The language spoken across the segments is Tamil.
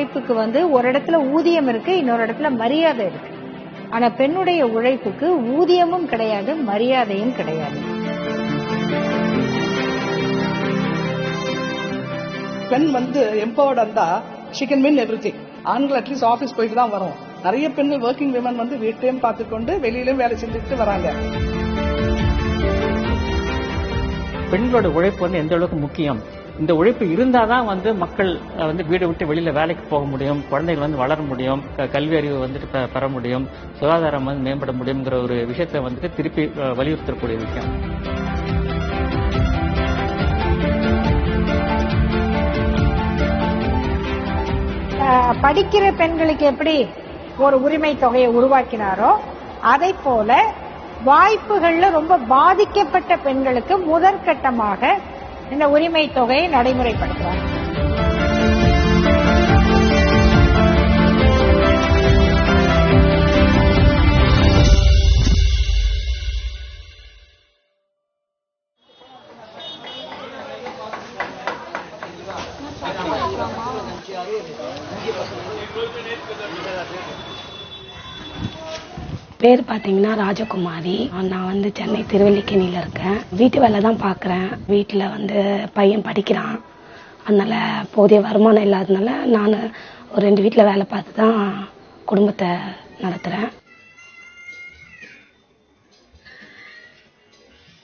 உழைப்புக்கு வந்து ஒரு இடத்துல ஊதியம் இருக்கு இன்னொரு இடத்துல மரியாதை இருக்கு. ஆனா பெண்ணுடைய உழைப்புக்கு ஊதியமும் கிடையாது மரியாதையும் கிடையாது. பெண் வந்து எம்பவர்ட் இருந்தா she can win every thing ஆண்கள் அட்லீஸ்ட் ஆபீஸ் போயிட்டு தான் வரும். நிறைய பெண்கள் ஒர்க்கிங் விமன் வந்து வீட்டையும் பார்த்துக்கொண்டு வெளியிலும் வேலை செஞ்சுட்டு வராங்க. பெண்களோட உழைப்பு வந்து எந்த அளவுக்கு முக்கியம்? இந்த உழைப்பு இருந்தாதான் வந்து மக்கள் வந்து வீடை விட்டு வெளியில வேலைக்கு போக முடியும் குழந்தைகள் வந்து வளர முடியும் க- கல்வி அறிவு வந்துட்டு பெற முடியும் சுகாதாரம் வந்து மேம்பட முடியுங்கிற ஒரு விஷயத்தை வந்துட்டு திருப்பி வலியுறுத்தக்கூடிய விஷயம். படிக்கிற பெண்களுக்கு எப்படி ஒரு உரிமை தொகையை உருவாக்கினாரோ அதை போல வாய்ப்புகள்ல ரொம்ப பாதிக்கப்பட்ட பெண்களுக்கு முதற்கட்டமாக இந்த உரிமை தொகையை நடைமுறைப்படுத்துறாங்க பேர் பார்த்தீங்கன்னா ராஜகுமாரி. நான் வந்து சென்னை திருவல்லிக்கேணியில் இருக்கேன். வீட்டு வேலை தான் பார்க்குறேன். வீட்டில் வந்து பையன் படிக்கிறான். அதனால போதிய வருமானம் இல்லாததுனால நான் ஒரு ரெண்டு வீட்டில் வேலை பார்த்து தான் குடும்பத்தை நடத்துகிறேன்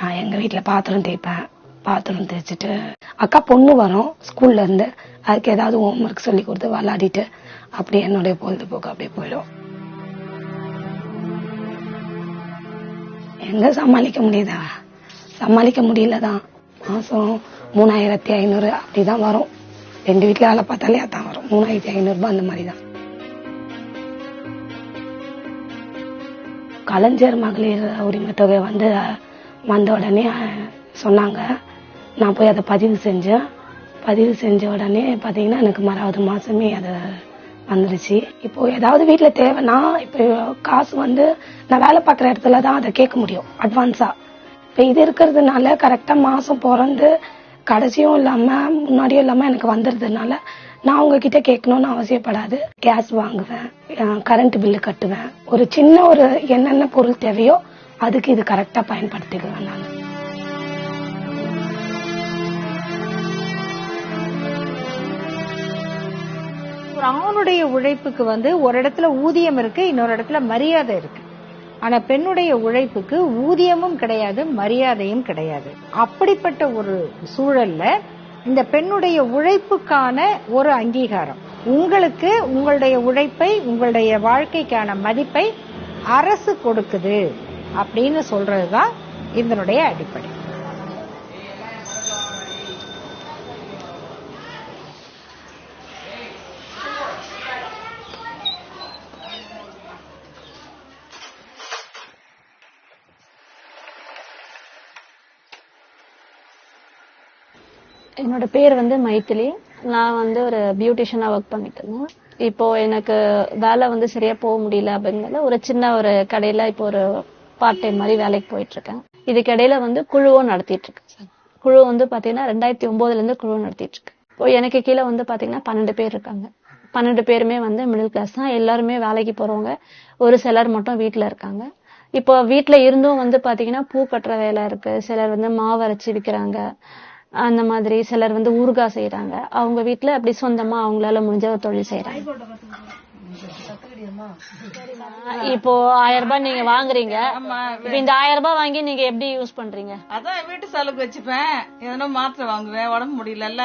நான் எங்கள் வீட்டில் பாத்திரம் தேய்ப்பேன். பாத்திரம் தேய்ச்சிட்டு அக்கா பொண்ணு வரும். ஸ்கூல்ல இருந்து அதுக்கு ஏதாவது ஹோம்ஒர்க் சொல்லி கொடுத்து விளாடிட்டு அப்படியே என்னுடைய பொழுதுபோக்கு அப்படியே போயிடும். எங்க சமாளிக்க முடியுதா? சமாளிக்க முடியலதான். மாசம் மூணாயிரத்தி ஐநூறு அப்படிதான் வரும். ரெண்டு வீட்டுல வேலை பார்த்தாலே அதான் வரும். மூணாயிரத்தி ஐநூறு ரூபாய் அந்த மாதிரி தான் கலைஞர் மகளிர் உரிமை தொகை வந்து வந்த உடனே சொன்னாங்க. நான் போய் அதை பதிவு செஞ்சேன். பதிவு செஞ்ச உடனே பார்த்தீங்கன்னா எனக்கு மறாவது மாசமே அதை வந்துடுச்சு இப்போ ஏதாவது வீட்டில் தேவைன்னா இப்போ காசு வந்து நான் வேலை பார்க்குற இடத்துல தான் அதை கேட்க முடியும் அட்வான்ஸா இப்போ இது இருக்கிறதுனால கரெக்டா மாசம் பிறந்து கடைசியும் இல்லாம முன்னாடியும் இல்லாம எனக்கு வந்துடுறதுனால நான் உங்ககிட்ட கேட்கணும்னு அவசியப்படாது. கேஸ் வாங்குவேன் கரண்ட் பில்லு கட்டுவேன். ஒரு சின்ன ஒரு என்னென்ன பொருள் தேவையோ அதுக்கு இது கரெக்டா பயன்படுத்திக்குவேன் நான். ஒரு ஆணுடைய உழைப்புக்கு வந்து ஒரு இடத்துல ஊதியம் இருக்கு இன்னொரு இடத்துல மரியாதை இருக்கு. ஆனா பெண்ணுடைய உழைப்புக்கு ஊதியமும் கிடையாது மரியாதையும் கிடையாது. அப்படிப்பட்ட ஒரு சூழல்ல இந்த பெண்ணுடைய உழைப்புக்கான ஒரு அங்கீகாரம். உங்களுக்கு உங்களுடைய உழைப்பை உங்களுடைய வாழ்க்கைக்கான மதிப்பை அரசு கொடுக்குது அப்படின்னு சொல்றதுதான் இதனுடைய அடிப்படை. என்னோட பேர் வந்து மைத்திலி. நான் வந்து ஒரு பியூட்டிஷியனா ஒர்க் பண்ணிட்டு இருந்தேன் இப்போ எனக்கு வேலை வந்து சரியா போக முடியல அப்படிங்கறத ஒரு சின்ன ஒரு கடையில இப்போ ஒரு பார்ட் டைம் மாதிரி வேலைக்கு போயிட்டு இருக்கேன் இதுக்கு இடையில வந்து குழுவும் நடத்திட்டு இருக்கேன் சார். குழு வந்து பாத்தீங்கன்னா ரெண்டாயிரத்தி ஒன்பதுல இருந்து குழு நடத்திட்டு இருக்கேன் இப்போ எனக்கு கீழே வந்து பாத்தீங்கன்னா பன்னெண்டு பேர் இருக்காங்க. பன்னெண்டு பேருமே வந்து மிடில் கிளாஸ் தான். எல்லாருமே வேலைக்கு போறவங்க. ஒரு சிலர் மட்டும் வீட்டுல இருக்காங்க. இப்போ வீட்டுல இருந்தும் வந்து பாத்தீங்கன்னா பூ கட்டுற வேலை இருக்கு. சிலர் வந்து மாவு விற்கிறாங்க அந்த மாதிரி சிலர் வந்து ஊறுகாய் செய்யறாங்க அவங்க வீட்ல அப்படி சொந்தமா அவங்களால முடிஞ்ச ஒரு தொழில் செய்யறாங்க இப்போ ஆயிரம் ரூபாய் நீங்க வாங்குறீங்க. இப்ப இந்த ஆயிரம் ரூபாய் வாங்கி நீங்க எப்படி யூஸ் பண்றீங்க? அதான் வீட்டு செலவுக்கு வச்சுப்பேன். எதனா மாத்திரை வாங்குவேன். உடம்பு முடியலல்ல.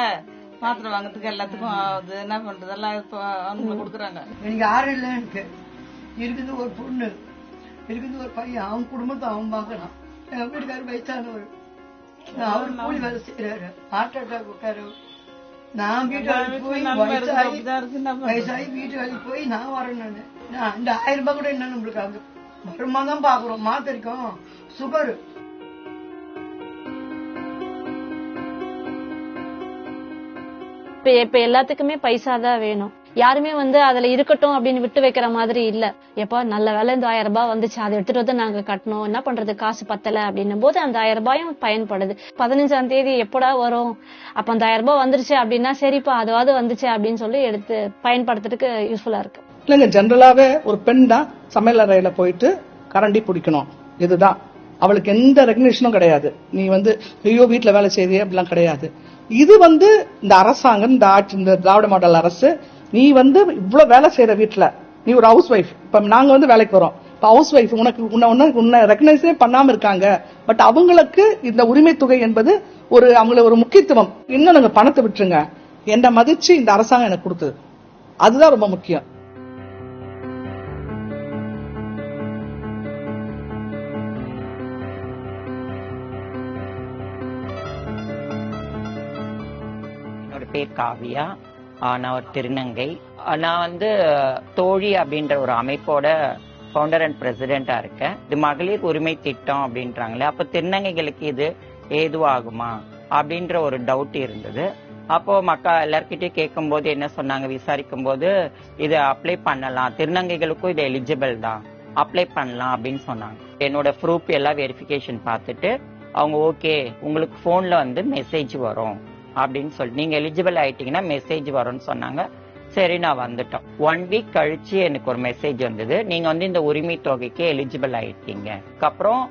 மாத்திரை வாங்குறதுக்கு எல்லாத்துக்கும் ஆகுது. என்ன பண்றது? எல்லாம் இப்போ அவங்க கொடுக்குறாங்க. எனக்கு யாரும் இல்லை எனக்கு இருக்குது ஒரு பொண்ணு இருக்குது ஒரு பையன். அவன் குடும்பத்தை அவன் பார்க்கறான். என் வீட்டுக்காரர் வயசானவர். அவர் கூலி வேலை செய்யறாரு ஹார்ட் அட்டாக் உட்காரு. நான் வீட்டு வேலைக்கு போய் வயசாகி? வயசாகி வீட்டு வேலைக்கு போய் நான் வரேன் நானு. இந்த ஆயிரம் ரூபாய் கூட என்ன நம்மளுக்கு ஆகுது வருமா தான் பாக்குறோம் மாத்திரைக்கும் சுகர். இப்ப இப்ப எல்லாத்துக்குமே பைசா தான் வேணும். யாருமே வந்து அதுல இருக்கட்டும் அப்படின்னு விட்டு வைக்கிற மாதிரி இல்ல. எப்போ நல்ல வேலை இந்த ஆயிரம் ரூபாய் வந்துச்சு அதை எடுத்துட்டு வந்து நாங்க கட்டணும். என்ன பண்றது காசு பத்தல அப்படின்னும் போது அந்த ஆயிரம் ரூபாயும் பயன்படுது. பதினஞ்சாம் தேதி எப்படா வரும்? அப்ப அந்த ஆயிரம் ரூபாய் வந்துருச்சு அப்படின்னா சரிப்பா அதுவாது வந்துச்சு அப்படின்னு சொல்லி எடுத்து பயன்படுத்துறதுக்கு யூஸ்ஃபுல்லா இருக்கு. இல்லைங்க ஜென்ரலாவே ஒரு பெண் தான் சமையல் அறையில போயிட்டு கரண்டி பிடிக்கணும். இதுதான். அவளுக்கு எந்த ரெகனேஷனும் கிடையாது. நீ வந்து ஐயோ வீட்டில் வேலை செய்தியே அப்படிலாம் கிடையாது. இது வந்து இந்த அரசாங்கம் இந்த ஆட்சி இந்த திராவிட மாடல் அரசு நீ வந்து இவ்வளவு வேலை செய்யற வீட்டுல நீ ஒரு ஹவுஸ் ஒய்ஃப் இப்ப நாங்க வந்து வேலைக்கு வரோம் ஹவுஸ் ஒய்ஃப் உனக்கு உன்னை உன்னை உன்னை பண்ணாம இருக்காங்க. பட் அவங்களுக்கு இந்த உரிமை தொகை என்பது ஒரு அவங்கள ஒரு முக்கியத்துவம். இன்னும் நாங்க பணத்தை விட்டுருங்க. என்ன மதிச்சு இந்த அரசாங்கம் எனக்கு கொடுத்தது. அதுதான் ரொம்ப முக்கியம். என்னோட பேர் காவியா. நான் ஒரு திருநங்கை. நான் வந்து தோழி அப்படின்ற ஒரு அமைப்போட ஃபவுண்டர் அண்ட் பிரசிடென்டா இருக்கேன். இது மகளிர் உரிமை திட்டம் அப்படின்றாங்களே அப்ப திருநங்கைகளுக்கு இது ஏதுவாகுமா அப்படின்ற ஒரு டவுட் இருந்தது. அப்போ மக்கா எல்லார்கிட்டயும் கேட்கும் போது என்ன சொன்னாங்க விசாரிக்கும் போது இது அப்ளை பண்ணலாம். திருநங்கைகளுக்கும் இது எலிஜிபிள் தான். அப்ளை பண்ணலாம் அப்படின்னு சொன்னாங்க. என்னோட ப்ரூஃப் எல்லாம் வெரிஃபிகேஷன் பார்த்துட்டு அவங்க ஓகே உங்களுக்கு போன்ல வந்து மெசேஜ் வரும். அப்படின்னு சொல்லி. நீங்க எலிஜிபிள் ஆயிட்டீங்கன்னா மெசேஜ் வரும்னு சொன்னாங்க. சரி நான் வந்துட்டோம். ஒன் வீக் கழிச்சு எனக்கு ஒரு மெசேஜ் வந்தது. நீங்க வந்து இந்த உரிமை தொகைக்கு எலிஜிபிள் ஆயிட்டீங்க. அப்புறம்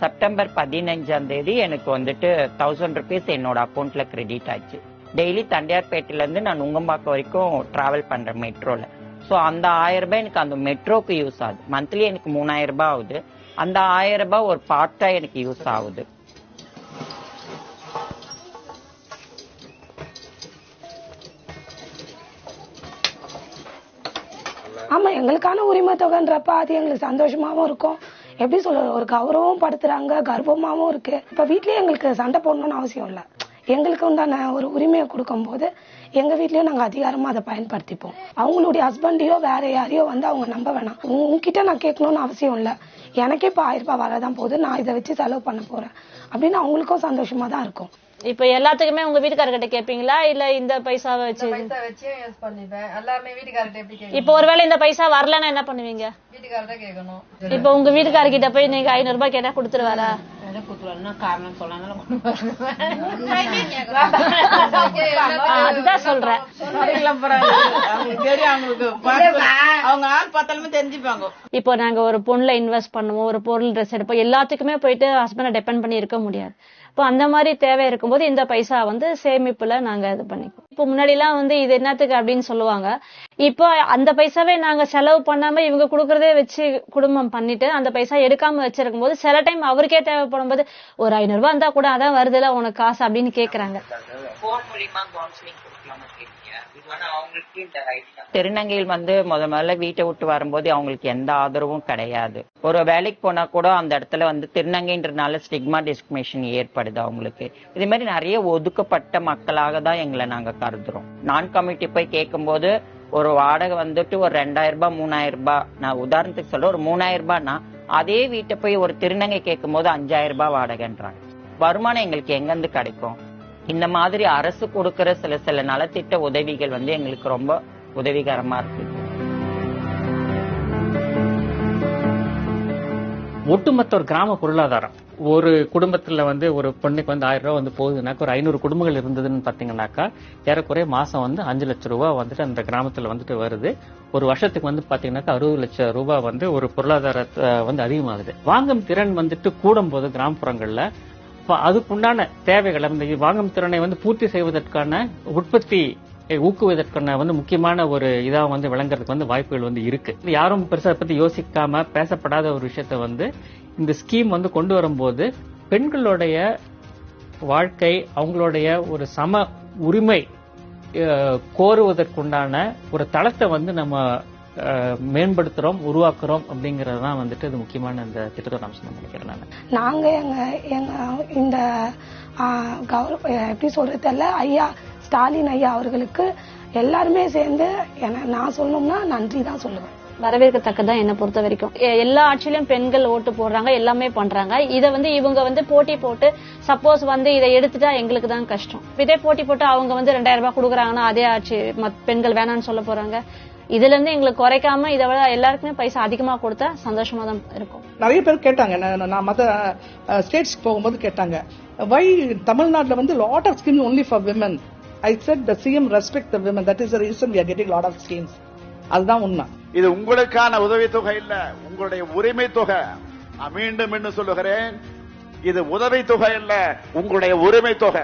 செப்டம்பர் பதினஞ்சாம் தேதி எனக்கு வந்துட்டு தௌசண்ட் ருபீஸ் என்னோட அக்கௌண்ட்ல கிரெடிட் ஆச்சு. டெய்லி தண்டையார்பேட்டையில இருந்து நான் நுங்கம்பாக்கம் வரைக்கும் டிராவல் பண்றேன் மெட்ரோல சோ அந்த ஆயிரம் ரூபாய் எனக்கு அந்த மெட்ரோக்கு யூஸ் ஆகுது. மந்த்லி எனக்கு மூணாயிரம் ரூபாய் ஆகுது. அந்த ஆயிரம் ரூபாய் ஒரு பார்ட்டா எனக்கு யூஸ் ஆகுது. ஆமா எங்களுக்கான உரிமை தொகைன்றப்ப அது எங்களுக்கு சந்தோஷமாவும் இருக்கும். எப்படி சொல்றது ஒரு கௌரவம் படுத்துறாங்க கர்ப்பமாவும் இருக்கு. இப்ப வீட்லயே எங்களுக்கு சண்டை போடணும்னு அவசியம் இல்ல. எங்களுக்கு உண்டான ஒரு உரிமையை கொடுக்கும்போது எங்க வீட்லயும் நாங்க அதிகாரமா அதை பயன்படுத்திப்போம். அவங்களுடைய ஹஸ்பண்டையோ வேற யாரையோ வந்து அவங்க நம்ப வேணாம். உங்ககிட்ட நான் கேட்கணும்னு அவசியம் இல்ல. எனக்கே இப்ப ஆயிரம் ரூபாய் வரதான் போகுது. நான் இதை வச்சு செலவு பண்ண போறேன். அப்படின்னு அவங்களுக்கும் சந்தோஷமா தான் இருக்கும். இப்ப எல்லாத்துக்குமே உங்க வீட்டுக்காரர்கிட்ட கேப்பீங்களா? இல்ல இந்த பைசாவை வச்சு பைசா வச்சு யூஸ் பண்ணிப்பேன். எல்லாமே வீட்டுக்காரர்ட்ட எப்படி கேட்கணும்? இப்ப ஒருவேளை இந்த பைசா வரலன்னா என்ன பண்ணுவீங்க? வீட்டுக்காரர்ட்ட கேட்கணும். இப்ப உங்க வீட்டுக்காரர்கிட்ட போய் நீங்க ஐநூறு ரூபாய் கேட்டா கொடுத்துருவாரா? காரணம் சொல்லலாம் அதுதான் சொல்றேன். அவங்க ஆள் பார்த்தாலுமே தெரிஞ்சுப்பாங்க. இப்போ நாங்க ஒரு பொருள்ல இன்வெஸ்ட் பண்ணுவோம் ஒரு பொருள் ட்ரெஸ் எடுப்போம் எல்லாத்துக்குமே போயிட்டு ஹஸ்பண்டை டிபெண்ட் பண்ணி இருக்க முடியாது. இப்போ அந்த மாதிரி தேவை இருக்கும்போது இந்த பைசா வந்து சேமிப்புல நாங்க இது பண்ணிக்குவோம். இப்போ முன்னாடி எல்லாம் வந்து இது என்னத்துக்கு அப்படின்னு சொல்லுவாங்க. இப்போ அந்த பைசாவே நாங்க செலவு பண்ணாம இவங்க கொடுக்கறதே வச்சு குடும்பம் பண்ணிட்டு அந்த பைசா எடுக்காம வச்சிருக்கும் போது சில டைம் அவருக்கே தேவைப்படும் போது ஒரு ஐநூறு ரூபாய் இருந்தா கூட அதான் வருதுல உனக்கு காசு அப்படின்னு கேக்குறாங்க. திருநங்கையில் வந்து முத முதல்ல வீட்டை விட்டு வரும்போது அவங்களுக்கு எந்த ஆதரவும் கிடையாது. ஒரு வேலைக்கு போனா கூட அந்த இடத்துல வந்து திருநங்கைன்றனால ஸ்டிக்மா டிஸ்கிரிமினேஷன் ஏற்படுது அவங்களுக்கு இது மாதிரி நிறைய ஒதுக்கப்பட்ட மக்களாக தான் எங்களை நாங்க கருதுறோம். நான் கமிட்டி போய் கேட்கும்போது ஒரு வாடகை வந்துட்டு ஒரு ரெண்டாயிரம் ரூபாய் மூணாயிரம் ரூபாய். நான் உதாரணத்துக்கு சொல்ல ஒரு மூணாயிரம் ரூபாய்னா அதே வீட்டை போய் ஒரு திருநங்கை கேட்கும் போது அஞ்சாயிரம் ரூபாய் வாடகைன்றாங்க. வருமானம் எங்களுக்கு எங்க இருந்து கிடைக்கும்? இந்த மாதிரி அரசு கொடுக்கிற சில சில நலத்திட்ட உதவிகள் வந்து எங்களுக்கு ரொம்ப உதவிகரமா இருக்கு. ஒட்டுமொத்த ஒரு கிராம பொருளாதாரம். ஒரு குடும்பத்தில் வந்து ஒரு பெண்ணுக்கு வந்து ஆயிரம் ரூபா வந்து போகுதுனாக்கா ஒரு ஐநூறு குடும்பங்கள் இருந்ததுன்னு பார்த்தீங்கன்னாக்கா ஏறக்குறைய மாதம் வந்து அஞ்சு லட்சம் ரூபா வந்துட்டு அந்த கிராமத்தில் வந்துட்டு வருது. ஒரு வருஷத்துக்கு வந்து பார்த்தீங்கன்னாக்கா அறுபது லட்சம் ரூபாய் வந்து ஒரு பொருளாதாரத்தை வந்து அதிகமாகுது. வாங்கும் திறன் வந்துட்டு கூடும் போது கிராமப்புறங்களில் அதுக்குண்டான தேவைகளை இந்த வாங்கும் திறனை வந்து பூர்த்தி செய்வதற்கான உற்பத்தி ஊக்குவதற்கான வந்து முக்கியமான ஒரு இதாக வந்து விளங்குறதுக்கு வந்து வாய்ப்புகள் வந்து இருக்கு. இது யாரும் பெருசா பத்தி யோசிக்காம பேசப்படாத ஒரு விஷயத்த வந்து இந்த ஸ்கீம் வந்து கொண்டு வரும்போது பெண்களுடைய வாழ்க்கை அவங்களுடைய ஒரு சம உரிமை கோருவதற்குண்டான ஒரு தளத்தை வந்து நம்ம மேம்படுத்துறோம் உருவாக்குறோம் அப்படிங்கறது தான் வந்துட்டு இது முக்கியமான இந்த திட்டத்தை அம்சம் நினைக்கிறேன் நான். நாங்க எங்க எங்க இந்த கௌரவ எப்படி சொல்றது தெரியல ஐயா ஸ்டாலின் ஐயா அவர்களுக்கு எல்லாருமே சேர்ந்து நான் சொல்லணும்னா நன்றி தான் சொல்லுவேன். வரவேற்கத்தக்கதான் என்னை பொறுத்த வரைக்கும். எல்லா ஆட்சியிலும் பெண்கள் ஓட்டு போடுறாங்க எல்லாமே பண்றாங்க. இதை வந்து இவங்க வந்து போட்டி போட்டு சப்போஸ் வந்து இதை எடுத்துட்டா எங்களுக்கு தான் கஷ்டம். இதே போட்டி போட்டு அவங்க வந்து ரெண்டாயிரம் ரூபாய் கொடுக்குறாங்கன்னா அதே ஆட்சி மத் பெண்கள் வேணாம்னு சொல்ல போறாங்க. இதுல இருந்து எங்களுக்கு குறைக்காம இதை விட எல்லாருக்குமே பைசா அதிகமா கொடுத்தா சந்தோஷமா தான் இருக்கும். நிறைய பேர் கேட்டாங்க நான் நான் மற்ற ஸ்டேட்ஸ் போகும்போது கேட்டாங்க வை தமிழ்நாட்டுல வந்து lot of scheme only for women I said the CM respect the women that is reason we are getting lot of schemes அதுதான் உண்மை. இது உங்களுக்கான உதவித்தொகை இல்ல உங்களுடைய உரிமை தொகை. நான் மீண்டும் மீண்டும் சொல்லுகிறேன் இது உதவி தொகை இல்ல உங்களுடைய உரிமை தொகை.